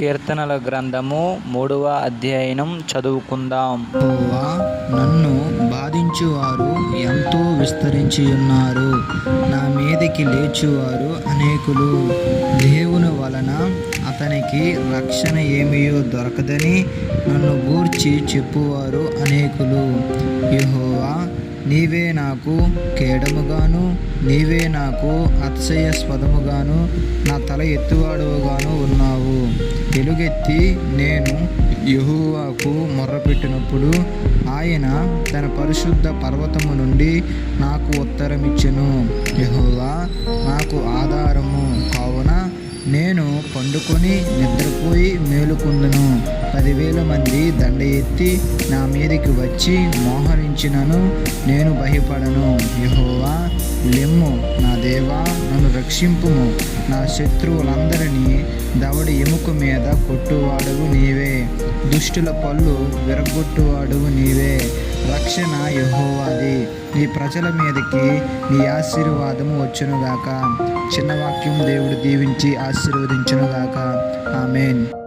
కీర్తనల గ్రంథము మూడవ అధ్యయనం చదువుకుందాం. యెహోవా నన్ను బాధించువారు ఎంతో విస్తరించి ఉన్నారు నా మీదకి లేచువారు అనేకులు. దేవుని వలన అతనికి రక్షణ ఏమియో దొరకదని నన్ను గూర్చి చెప్పువారు అనేకులు. యహోవా నీవే నాకు కేడముగాను నీవే నాకు అతిశయస్పదముగాను నా తల ఎత్తువాడుగాను ఉన్నావు. వెలుగెత్తి నేను యహువాకు మొర్రపెట్టినప్పుడు ఆయన తన పరిశుద్ధ పర్వతము నుండి నాకు ఉత్తరమిచ్చెను. యహోవా నాకు ఆధారము. కావున నేను పండుకొని నిద్రపోయి మేలుకుందును. పదివేల మంది దండ ఎత్తి నా మీదకి వచ్చి మోహరించినను నేను భయపడను. యహోవా లెమ్ము నా దేవా నన్ను రక్షింపుము. నా శత్రువులందరినీ దవడి ఎముక మీద కొట్టువాడువు నీవే. దుష్టుల పళ్ళు విరగొట్టువాడువు నీవే. రక్షణ యహోవాది. నీ ప్రజల మీదకి నీ ఆశీర్వాదము వచ్చునుగాక. చిన్న వాక్యం దేవుడు దీవించి ఆశీర్వదించునుగాక. ఆమెన్.